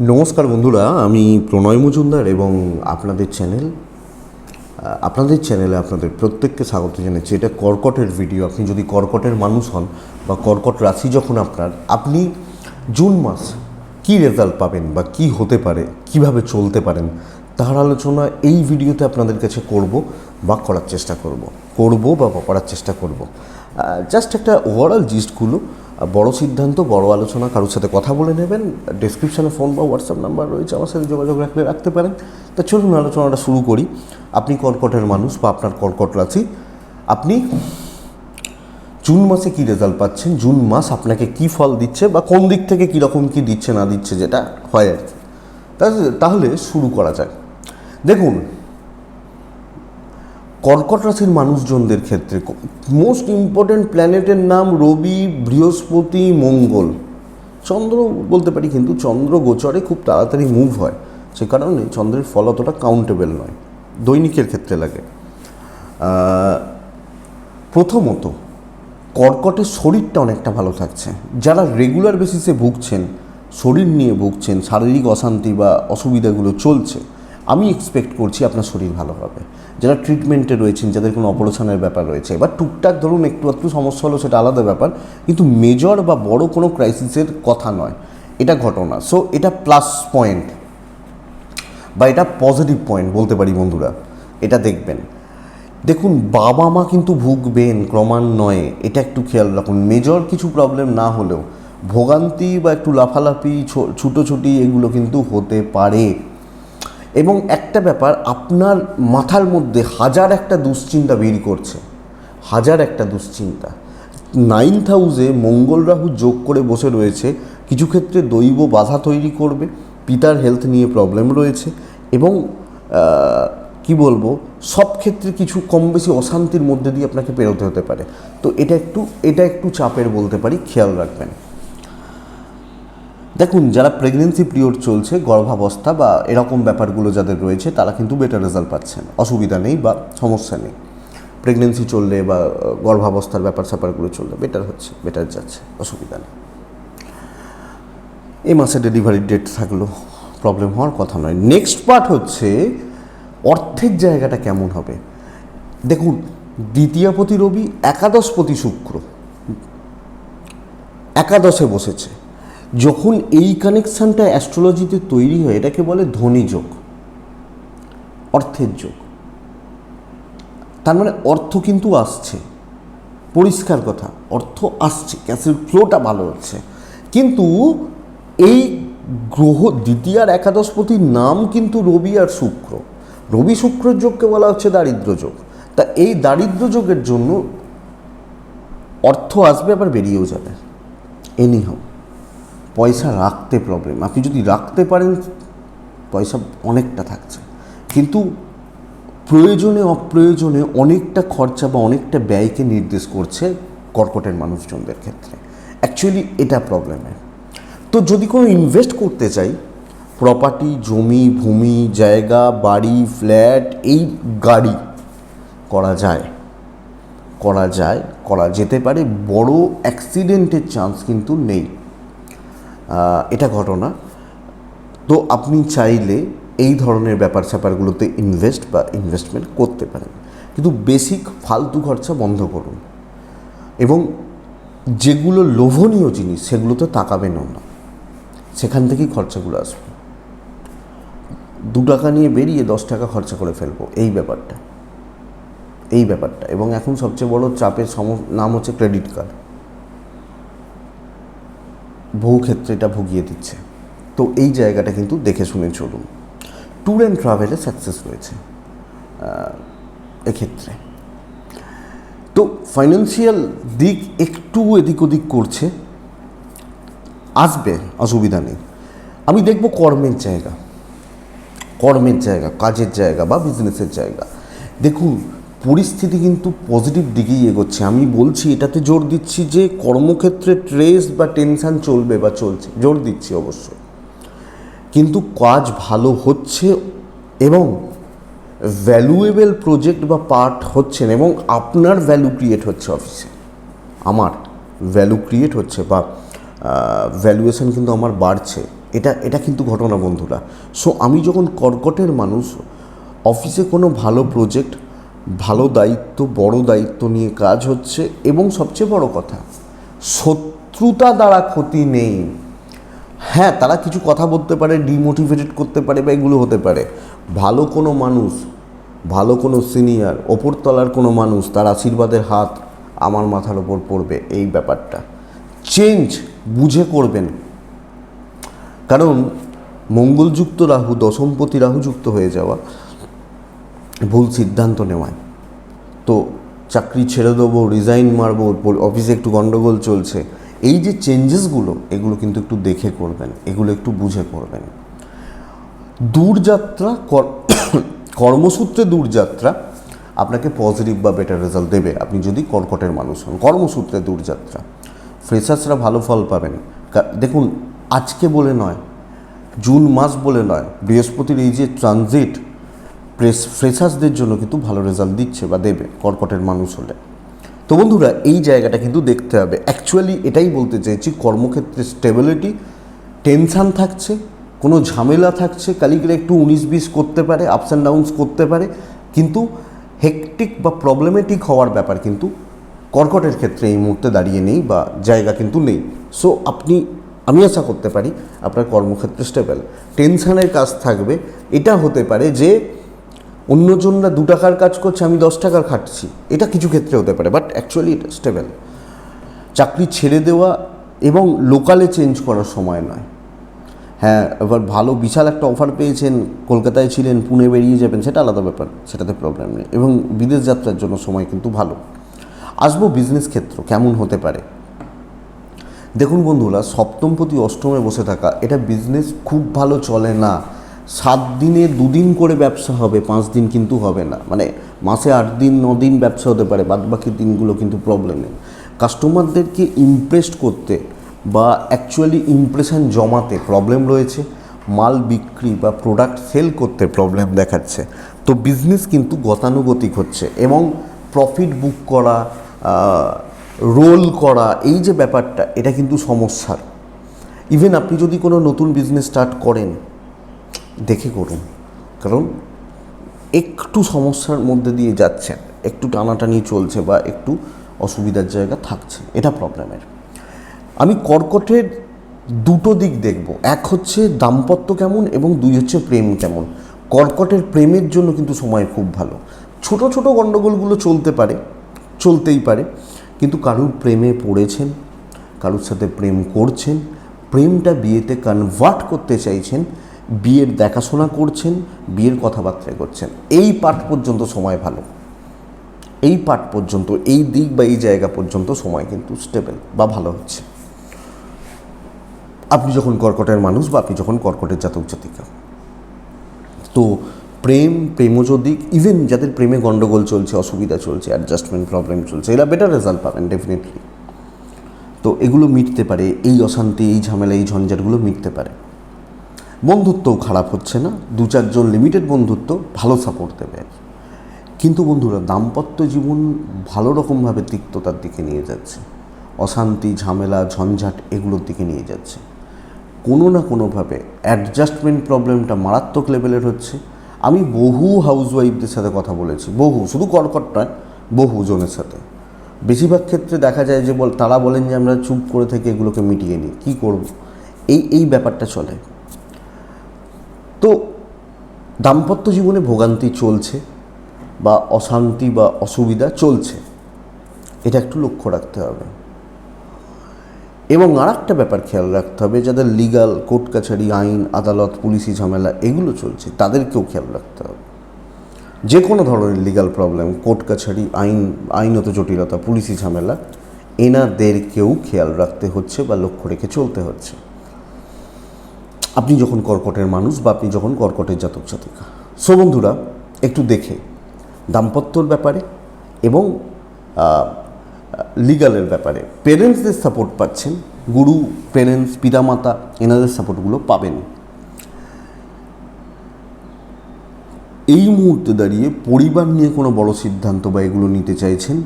নমস্কার বন্ধুরা, আমি প্রণয় মজুমদার এবং আপনাদের চ্যানেল আপনাদের চ্যানেলে আপনাদের প্রত্যেককে স্বাগত জানাচ্ছি। এটা কর্কটের ভিডিও, আপনি যদি কর্কটের মানুষ হন বা কর্কট রাশি যখন আপনার, আপনি জুন মাস কি রেজাল্ট পাবেন বা কি হতে পারে, কীভাবে চলতে পারেন, তার আলোচনা এই ভিডিওতে আপনাদের কাছে করব বা করার চেষ্টা করব। করব বা করার চেষ্টা করব। জাস্ট একটা ওভারঅল জিস্টগুলো বড় সিদ্ধান্ত, বড় আলোচনা, কারোর সাথে কথা বলে নেবেন। ডিসক্রিপশানে ফোন বা হোয়াটসঅ্যাপ নাম্বার রয়েছে, আমার সাথে যোগাযোগ রাখলে রাখতে পারেন। তা চলুন, আলোচনাটা শুরু করি। আপনি কর্কটের মানুষ বা আপনার কর্কট রাশি। আপনি জুন মাসে কী রেজাল্ট পাচ্ছেন? জুন মাস আপনাকে কি ফল দিচ্ছে? বা কোন দিক থেকে কীরকম কী দিচ্ছে, না দিচ্ছে, যেটা হয় আর কি। তাহলে শুরু করা যায় দেখুন কর্কট রাশির মানুষজনদের ক্ষেত্রে মোস্ট ইম্পর্ট্যান্ট প্ল্যানেটের নাম রবি, বৃহস্পতি, মঙ্গল। চন্দ্র বলতে পারি কিন্তু চন্দ্র গোচরে খুব তাড়াতাড়ি মুভ হয়। সে কারণে চন্দ্রের ফল অতটা কাউন্টেবল নয়। দৈনিকের ক্ষেত্রে লাগে। প্রথমত কর্কটের শরীরটা অনেকটা ভালো থাকছে। যারা রেগুলার বেসিসে ভুগছেন, শরীর নিয়ে ভুগছেন, শারীরিক অশান্তি বা অসুবিধাগুলো চলছে আমি এক্সপেক্ট করছি আপনার শরীর ভালো হবে। যারা ট্রিটমেন্টে রয়েছেন, যাদের কোনো অপারেশনের ব্যাপার রয়েছে এবার টুকটাক ধরুন একটু একটু সমস্যা হলো সেটা আলাদা ব্যাপার, কিন্তু মেজর বা বড় কোনো ক্রাইসিসের কথা নয়। এটা ঘটনা। সো এটা প্লাস পয়েন্ট বা এটা পজিটিভ পয়েন্ট বলতে পারি বন্ধুরা। এটা দেখবেন। দেখুন বাবা মা কিন্তু ভুগবেন ক্রমান্বয়ে। এটা একটু খেয়াল রাখুন। মেজর কিছু প্রবলেম না হলেও ভোগান্তি বা একটু লাফালাফি ছুটোছুটি এগুলো কিন্তু হতে পারে। এবং একটা ব্যাপার, আপনার মাথার মধ্যে হাজার একটা দুশ্চিন্তা বের করছে। হাজার একটা দুশ্চিন্তা। নাইন্থ হাউসে মঙ্গল রাহু যোগ করে বসে রয়েছে, কিছু ক্ষেত্রে দৈব বাধা তৈরি করবে, পিতার হেলথ নিয়ে প্রবলেম রয়েছে এবং কি বলব, সব ক্ষেত্রে কিছু কম বেশি অশান্তির মধ্যে দিয়ে আপনাকে পেরোতে হতে পারে। তো এটা একটু এটা একটু চাপের বলতে পারি, খেয়াল রাখবেন। দেখুন, যারা প্রেগনেন্সি পিরিয়ড চলছে, গর্ভাবস্থা বা এরকম ব্যাপারগুলো যাদের রয়েছে, তারা কিন্তু বেটার রেজাল্ট পাচ্ছেন। অসুবিধা নেই বা সমস্যা নেই। প্রেগনেন্সি চললে বা, গর্ভাবস্থার ব্যাপার স্যাপারগুলো চললে বেটার হচ্ছে বেটার যাচ্ছে, অসুবিধা নেই। এই মাসে ডেলিভারি ডেট থাকল প্রবলেম হওয়ার কথা নয়। নেক্সট পার্ট হচ্ছে অর্থের জায়গাটা কেমন হবে? দেখুন, দ্বিতীয়পতি রবি, একাদশপতি শুক্র। একাদশে বসেছে। যখন এই কানেকশানটা অ্যাস্ট্রোলজিতে তৈরি হয়, এটাকে বলে ধনী যোগ, অর্থের যোগ। তার মানে অর্থ কিন্তু আসছে। পরিষ্কার কথা, অর্থ আসছে ক্যাশের ফ্লোটা ভালো হচ্ছে। কিন্তু এই গ্রহ, দ্বিতীয় আর একাদশপতির নাম কিন্তু রবি আর শুক্র। রবি শুক্রের যোগকে বলা হচ্ছে দারিদ্র যোগ। তা এই দারিদ্র যোগের জন্য অর্থ আসবে, আবার বেরিয়েও যাবে। এনি হোক পয়সা রাখতে প্রবলেম আপনি যদি রাখতে পারেন, পয়সা অনেকটা থাকছে। কিন্তু প্রয়োজনে, অপ্রয়োজনে অনেকটা খরচা বা অনেকটা ব্যয়কে নির্দেশ করছে কর্কটের মানুষজনদের ক্ষেত্রে। অ্যাকচুয়ালি এটা প্রবলেমের তো যদি কোনো ইনভেস্ট করতে চাই প্রপার্টি জমি, ভূমি, জায়গা, বাড়ি ফ্ল্যাট এই গাড়ি করা যায় করা যায়, করা যেতে পারে। বড় অ্যাক্সিডেন্টের চান্স কিন্তু নেই। এটা ঘটনা। তো আপনি চাইলে এই ধরনের ব্যাপার স্যাপারগুলোতে ইনভেস্ট বা ইনভেস্টমেন্ট করতে পারেন। কিন্তু বেসিক ফালতু খরচা বন্ধ করুন। এবং যেগুলো লোভনীয় জিনিস, সেগুলোতে তাকাবেনও না। সেখান থেকেই খরচাগুলো আসবে। দু টাকা নিয়ে বেরিয়ে দশ টাকা খরচা করে ফেলব। এই ব্যাপারটা। এই ব্যাপারটা। এবং এখন সবচেয়ে বড় চাপের সম নাম হচ্ছে ক্রেডিট কার্ড বহু ক্ষেত্রে এটা ভুগিয়ে দিচ্ছে। তো এই জায়গাটা কিন্তু দেখে শুনে চলুন। ট্যুর অ্যান্ড ট্রাভেলে সাকসেস আহ, এক্ষেত্রে। তো ফাইন্যান্সিয়াল দিক একটু এদিক ওদিক করছে আসবে অসুবিধা নেই। আমি দেখব কর্মের জায়গা কর্মের জায়গা কাজের জায়গা বা বিজনেসের জায়গা। দেখুন পরিস্থিতি কিন্তু পজিটিভ দিকেই এগোচ্ছে। আমি বলছি, এটাতে জোর দিচ্ছি যে কর্মক্ষেত্রে স্ট্রেস বা টেনশান চলবে বা চলছে। জোর দিচ্ছি অবশ্যই। কিন্তু কাজ ভালো হচ্ছে এবং ভ্যালুয়েবল প্রজেক্ট বা পার্ট হচ্ছেন এবং আপনার ভ্যালু ক্রিয়েট হচ্ছে অফিসে আমার ভ্যালু ক্রিয়েট হচ্ছে বা ভ্যালুয়েশন কিন্তু আমার বাড়ছে। এটা এটা কিন্তু ঘটনা বন্ধুরা। সো আমি যখন কর্কটের মানুষ অফিসে কোনো ভালো প্রজেক্ট ভালো দায়িত্ব, বড় দায়িত্ব নিয়ে কাজ হচ্ছে এবং সবচেয়ে বড় কথা, শত্রুতা দ্বারা ক্ষতি নেই। হ্যাঁ তারা কিছু কথা বলতে পারে ডিমোটিভেটেড করতে পারে বা এগুলো হতে পারে। ভালো কোনো মানুষ, ভালো কোনো সিনিয়র ওপরতলার কোনো মানুষ তার আশীর্বাদের হাত আমার মাথার ওপর পড়বে এই ব্যাপারটা। চেঞ্জ বুঝে করবেন। কারণ মঙ্গলযুক্ত রাহু, দশমপতি রাহু যুক্ত হয়ে যাওয়া ভুল সিদ্ধান্ত নেওয়ায়। তো চাকরি ছেড়ে দেবো রিজাইন মারবো অফিসে একটু গণ্ডগোল চলছে। এই যে চেঞ্জেসগুলো এগুলো কিন্তু একটু দেখে করবেন, এগুলো একটু বুঝে করবেন। দূরযাত্রা কর্মসূত্রে দূরযাত্রা আপনাকে পজিটিভ বা বেটার রেজাল্ট দেবে। আপনি যদি কর্কটের মানুষ হন, কর্মসূত্রে দূরযাত্রা। ফ্রেশার্সরা ভালো ফল পাবেন। দেখুন, আজকে বলে নয়, জুন মাস বলে নয়, বৃহস্পতির এই যে ট্রানজিট প্রেস ফ্রেশার্সদের জন্য কিন্তু ভালো রেজাল্ট দিচ্ছে বা দেবে কর্কটের মানুষ হলে। তো বন্ধুরা, এই জায়গাটা কিন্তু দেখতে হবে। অ্যাকচুয়ালি এটাই বলতে চাইছি কর্মক্ষেত্রে স্টেবিলিটি টেনশান থাকছে, কোনো ঝামেলা থাকছে, কালিগরা একটু উনিশ বিশ করতে পারে আপস অ্যান্ড ডাউনস করতে পারে, কিন্তু হেকটিক বা প্রবলেমেটিক হওয়ার ব্যাপার কিন্তু কর্কটের ক্ষেত্রে এই মুহূর্তে দাঁড়িয়ে নেই বা জায়গা কিন্তু নেই। সো আপনি, আমি আশা করতে পারি আপনার কর্মক্ষেত্রে স্টেবল টেনশানের কাজ থাকবে। এটা হতে পারে যে অন্যজনরা দু টাকার কাজ করছে, আমি দশ টাকার খাটছি। এটা কিছু ক্ষেত্রে হতে পারে বাট অ্যাকচুয়ালি এটা স্টেবল চাকরি ছেড়ে দেওয়া এবং লোকালে চেঞ্জ করার সময় নয়। হ্যাঁ এবার ভালো, বিশাল একটা অফার পেয়েছেন, কলকাতায় ছিলেন, পুনে বেরিয়ে যাবেন, সেটা আলাদা ব্যাপার, সেটাতে প্রবলেম নেই। এবং বিদেশ যাত্রার জন্য সময় কিন্তু ভালো। আসব বিজনেস ক্ষেত্র, কেমন হতে পারে? দেখুন বন্ধুরা, সপ্তমপতি অষ্টমে বসে থাকা, এটা বিজনেস খুব ভালো চলে না। সাত দিনে দুদিন করে ব্যবসা হবে, পাঁচ দিন কিন্তু হবে না। মানে মাসে আট দিন, ন দিন ব্যবসা হতে পারে বাদ বাকি দিনগুলো কিন্তু প্রবলেম নেই কাস্টমারদেরকে ইমপ্রেসড করতে বা অ্যাকচুয়ালি ইমপ্রেশন জমাতে প্রবলেম রয়েছে, মাল বিক্রি বা প্রোডাক্ট সেল করতে প্রবলেম দেখাচ্ছে। তো বিজনেস কিন্তু গতানুগতিক হচ্ছে এবং প্রফিট বুক করা রোল করা, এই যে ব্যাপারটা, এটা কিন্তু সমস্যার। ইভেন আপনি যদি কোনো নতুন বিজনেস স্টার্ট করেন দেখে করুন। কারণ একটু সমস্যার মধ্যে দিয়ে যাচ্ছেন, একটু টানাটানি চলছে বা একটু অসুবিধার জায়গা থাকছে, এটা প্রবলেমের আমি কর্কটের দুটো দিক দেখব। এক হচ্ছে দাম্পত্য কেমন এবং দুই হচ্ছে প্রেম কেমন। কর্কটের প্রেমের জন্য কিন্তু সময় খুব ভালো। ছোট ছোট গণ্ডগোলগুলো চলতে পারে, চলতেই পারে, কিন্তু কারুর প্রেমে পড়েছেন, কারুর সাথে প্রেম করছেন, প্রেমটা বিয়েতে কনভার্ট করতে চাইছেন বিয়ের দেখাশোনা করছেন, বিয়ের কথাবার্তা করছেন। এই পাঠ পর্যন্ত সময় ভালো। এই পাঠ পর্যন্ত, এই দিক বা এই জায়গা পর্যন্ত সময় কিন্তু স্টেবল বা ভালো হচ্ছে। আপনি যখন কর্কটের মানুষ বা আপনি যখন কর্কটের জাতক জাতিকা, তো প্রেম, প্রেমজ দিক ইভেন যাদের প্রেমে গণ্ডগোল চলছে, অসুবিধা চলছে অ্যাডজাস্টমেন্ট প্রবলেম চলছে, এরা বেটার রেজাল্ট পাবেন ডেফিনেটলি তো এগুলো মিটতে পারে, এই অশান্তি, এই ঝামেলা, এই ঝঞ্ঝাটগুলো মিটতে পারে। বন্ধুত্বও খারাপ হচ্ছে না। দু চারজন লিমিটেড বন্ধুত্ব ভালো সাপোর্ট দেবে। কিন্তু বন্ধুরা, দাম্পত্য জীবন ভালো রকমভাবে তিক্ততার দিকে নিয়ে যাচ্ছে। অশান্তি, ঝামেলা, ঝঞ্ঝাট এগুলোর দিকে নিয়ে যাচ্ছে। কোনো না কোনোভাবে অ্যাডজাস্টমেন্ট প্রবলেমটা মারাত্মক লেভেলের হচ্ছে। আমি বহু হাউসওয়াইফদের সাথে কথা বলেছি। বহু, শুধু কর্কট নয়, বহু জনের সাথে। বেশিরভাগ ক্ষেত্রে দেখা যায় যে বল, তারা বলেন যে আমরা চুপ করে থেকে এগুলোকে মিটিয়ে নিই। কী করব? এই এই ব্যাপারটা চলে। তো দাম্পত্য জীবনে ভোগান্তি চলছে বা অশান্তি বা অসুবিধা চলছে, এটা একটু লক্ষ্য রাখতে হবে। এবং আর একটা ব্যাপার খেয়াল রাখতে হবে, যাদের লিগাল কোর্ট কাছারি, আইন, আদালত, পুলিশি ঝামেলা এগুলো চলছে, তাদেরকেও খেয়াল রাখতে হবে। যে কোনো ধরনের লিগাল প্রবলেম কোর্ট কাছারি, আইন, আইনত জটিলতা, পুলিশি ঝামেলা, এনাদেরকেও খেয়াল রাখতে হচ্ছে বা লক্ষ্য রেখে চলতে হচ্ছে। আপনি যখন কর্কটের মানুষ বা আপনি যখন কর্কটের জাতক জাতিকা। সো বন্ধুরা, একটু দেখে দাম্পত্যর ব্যাপারে এবং লিগালের ব্যাপারে। পেরেন্টসদের সাপোর্ট পাচ্ছেন, গুরু পেরেন্টস পিতামাতা, এনাদের সাপোর্টগুলো পাবেন। এই মুহূর্তে দাঁড়িয়ে পরিবার নিয়ে কোনো বড় সিদ্ধান্ত বা এগুলো নিতে চাইছেন,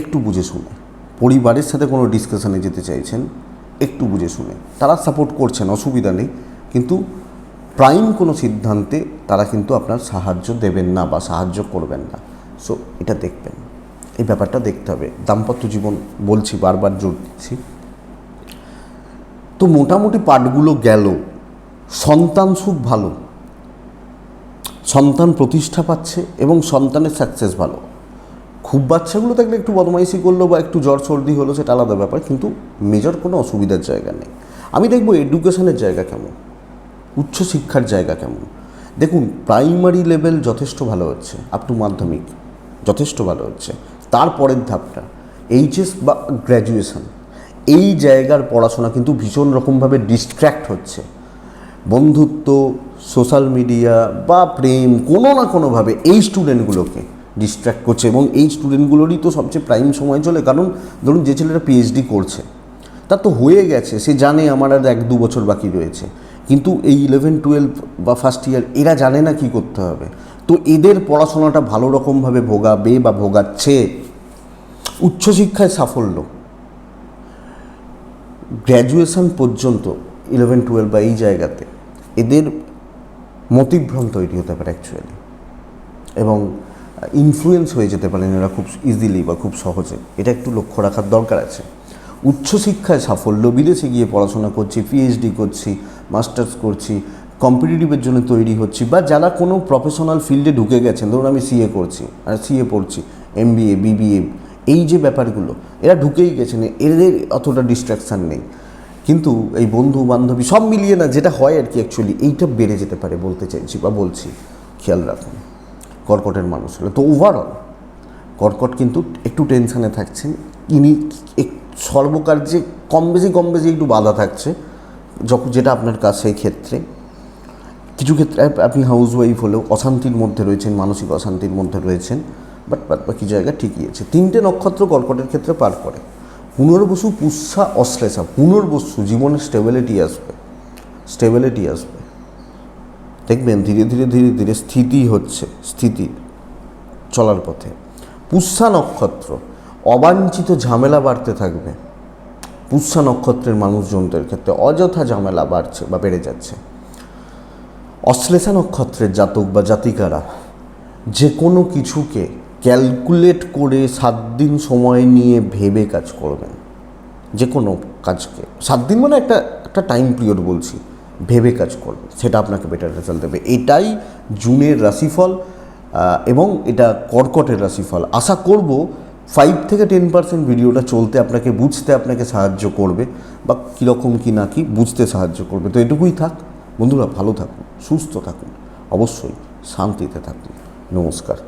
একটু বুঝে শুনে পরিবারের সাথে কোনো ডিসকাশানে যেতে চাইছেন একটু বুঝে শুনে। তারা সাপোর্ট করছেন, অসুবিধা নেই। কিন্তু প্রাইম কোনো সিদ্ধান্তে তারা কিন্তু আপনার সাহায্য দেবেন না বা সাহায্য করবেন না। সো এটা দেখবেন। এই ব্যাপারটা দেখতে হবে। দাম্পত্য জীবন বলছি, বারবার জোর দিচ্ছি। তো মোটামুটি পাঠগুলো গেল। সন্তান সুখ ভালো। সন্তান প্রতিষ্ঠা পাচ্ছে এবং সন্তানের সাকসেস ভালো। খুব বাচ্চাগুলো থাকলে একটু বদমাইশি করল বা একটু জ্বর সর্দি হলো, সেটা আলাদা ব্যাপার, কিন্তু মেজর কোনো অসুবিধার জায়গা নেই। আমি দেখব এডুকেশনের জায়গা কেমন? উচ্চশিক্ষার জায়গা কেমন? দেখুন প্রাইমারি লেভেল যথেষ্ট ভালো হচ্ছে আপ টু মাধ্যমিক, যথেষ্ট ভালো হচ্ছে। তারপরের ধাপটা এইচএস বা গ্র্যাজুয়েশন এই জায়গার পড়াশোনা কিন্তু ভীষণ রকমভাবে ডিস্ট্র্যাক্ট হচ্ছে। বন্ধুত্ব সোশ্যাল মিডিয়া বা প্রেম, কোনো না কোনোভাবে এই স্টুডেন্টগুলোকে ডিস্ট্র্যাক্ট করছে এবং এই স্টুডেন্টগুলোরই তো সবচেয়ে প্রাইম সময় চলে। কারণ ধরুন যে ছেলেটা পিএইচডি করছে, তার তো হয়ে গেছে, সে জানে আমার আর এক দু বছর বাকি রয়েছে। কিন্তু এই ইলেভেন টুয়েলভ বা ফার্স্ট ইয়ার এরা জানে না কি করতে হবে। তো এদের পড়াশোনাটা ভালো রকমভাবে ভোগাবে বা ভোগাচ্ছে। উচ্চশিক্ষায় সাফল্য। গ্র্যাজুয়েশন পর্যন্ত ইলেভেন টুয়েলভ বা এই জায়গাতে এদের মতিভ্রম তৈরি হতে পারে অ্যাকচুয়ালি এবং ইনফ্লুয়েন্স হয়ে যেতে পারেন এরা খুব ইজিলি বা খুব সহজে। এটা একটু লক্ষ্য রাখার দরকার আছে। উচ্চশিক্ষায় সাফল্য, বিদেশে গিয়ে পড়াশোনা করছি পিএইচডি করছি মাস্টার্স করছি কম্পিটিটিভের জন্য তৈরি হচ্ছি বা যারা কোনো প্রফেশনাল ফিল্ডে ঢুকে গেছেন, ধরুন আমি সিএ করছি, আর সিএ পড়ছি এমবিএ বিবিএ এই যে ব্যাপারগুলো, এরা ঢুকেই গেছেন, এদের অতটা ডিস্ট্রাকশান নেই। কিন্তু এই বন্ধু, বান্ধবী সব মিলিয়ে না, যেটা হয় আর কি অ্যাকচুয়ালি এইটা বেড়ে যেতে পারে বলতে চাইছি বা বলছি। খেয়াল রাখুন। কর্কটের মানুষ হলে তো ওভারঅল কর্কট কিন্তু একটু টেনশানে থাকছেন ইনি এক- সর্বকার্যে কম বেশি কম বেশি একটু বাধা থাকছে। যখন যেটা আপনার কাজ সেই ক্ষেত্রে। কিছু ক্ষেত্রে আপনি হাউস ওয়াইফ হলেও অশান্তির মধ্যে রয়েছেন, মানসিক অশান্তির মধ্যে রয়েছেন। বাট বাদ বাকি জায়গা ঠিকই আছে। তিনটে নক্ষত্র কর্কটের ক্ষেত্রে পার করে। পুনর্বসু পুষ্যা অশ্লেষা, পুনর্বসু জীবনে স্টেবিলিটি আসবে। স্টেবিলিটি আসবে। দেখবেন ধীরে ধীরে ধীরে ধীরে স্থিতি হচ্ছে, স্থিতি চলার পথে। পুষ্যা নক্ষত্র, অবাঞ্ছিত ঝামেলা বাড়তে থাকবে। পুষ্যা নক্ষত্রের মানুষজনদের ক্ষেত্রে অযথা ঝামেলা বাড়ছে বা বেড়ে যাচ্ছে। অশ্লেষা নক্ষত্রের জাতক বা জাতিকারা যে কোনো কিছুকে ক্যালকুলেট করে সাত দিন সময় নিয়ে ভেবে কাজ করবেন। যে কোনো কাজকে। সাত দিন মানে একটা একটা টাইম পিরিয়ড বলছি। ভেবে কাজ করবে, সেটা আপনাকে বেটার রেজাল্ট দেবে। এটাই জুনের রাশিফল এবং এটা কর্কটের রাশিফল। আশা করব ফাইভ থেকে টেন পার্সেন্ট ভিডিওটা চলতে আপনাকে বুঝতে আপনাকে সাহায্য করবে, বা কীরকম কী না কি বুঝতে সাহায্য করবে। তো এটুকুই থাক। বন্ধুরা, ভালো থাকুন, সুস্থ থাকুন। অবশ্যই শান্তিতে থাকুন। নমস্কার।